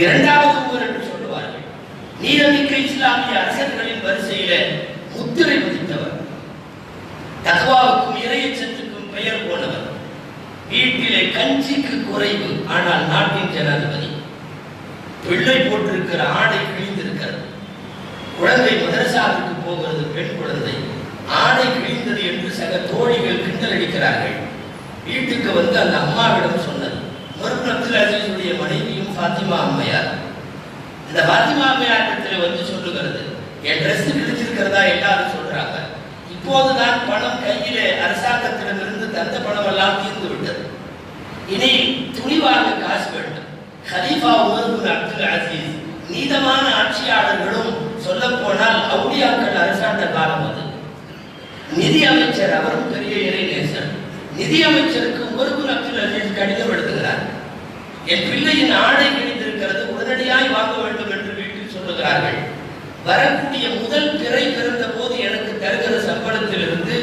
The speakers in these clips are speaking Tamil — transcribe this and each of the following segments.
இரண்டாவது ஊர் என்று சொல்லுவார்கள். நீரமிக்க இஸ்லாமிய அரசர்களின் வரிசையில முத்திரை பதித்தவர். தகவாவுக்கும் இறையச்சத்துக்கும் பெயர் போனவர். வீட்டிலே கஞ்சிக்கு குறைவு ஆனால் நாட்டின் ஜனாதிபதி. பிள்ளை போட்டிருக்கிற ஆடை கிழிந்திருக்கிறது. குழந்தை மதரசாவுக்கு போகிறது பெண் குழந்தை. ஆடை கிழிந்தது என்று சக தோழிகள் கிண்டல் அடிக்கிறார்கள். வீட்டுக்கு வந்து அந்த அம்மாவிடம் சொன்னது இந்த ஃபாத்திமா அம்மையாரிடத்தில் வந்து சொல்லுகிறது என் ட்ரெஸ் கிடைச்சிருக்கிறதா எல்லாரும் சொல்றாங்க. இப்போதுதான் பணம் கையிலே அரசாங்கத்திடமிருந்து தந்த பணம் எல்லாம் தீர்ந்து விட்டது. இனி துணிவாக காசு வேண்டும். ஹலீஃபா உமர் அப்துல் அசீஸ் நீதமான ஆட்சியாளர்களும் சொல்ல போனால் அவுடியாக்கள் அரசாண்ட காலம் அது. நிதி அமைச்சர் அவரும் பெரிய இறைநேசர். நிதி அமைச்சருக்கு உமர் பின் அப்துல் அசீஸ் கடிதம் எழுதுகிறார். என் பிள்ளையின் ஆடை இருக்கிறது உடனடியாய் வாங்க வேண்டும் என்று வீட்டில் சொல்லுகிறார்கள். வரக்கூடிய முதல் பிறை பிறந்த போது எனக்கு தருகிற சம்பளத்திலிருந்து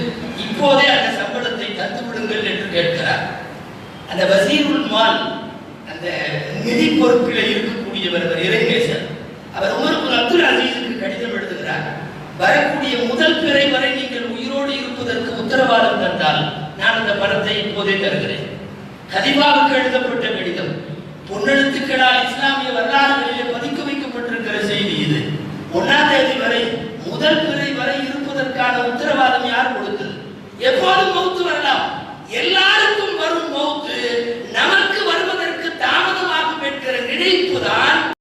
இப்போதே அந்த சம்பளத்தை தந்து விடுங்கள் என்று கேட்கிறார். அந்த வசீருல் மால் அந்த நிதி பொறுப்பில் இருக்கக்கூடியவர் அவர் இறைநேசர். அவர் உமருக்கு அப்துல் அசீஸுக்கு கடிதம் எழுதுகிறார். வரக்கூடிய முதல் பிறை வரை நீங்கள் உயிரோடு இருப்பதற்கு உத்தரவாதம் தந்தால் நான் அந்த பணத்தை இப்போதே தருகிறேன். கதிபாவுக்கு எழுதப்பட்ட கடிதம் பொன்னெழுத்துக்களால் ஒன்னாம் தேதி வரை முதல் பிறை வரை இருப்பதற்கான உத்தரவாதம் யார் கொடுத்தது? எப்போதும் மௌத்து வரலாம். எல்லாருக்கும் வரும் மௌத்து நமக்கு வருவதற்கு தாமதமாகும் என்கிற நினைப்பு தான்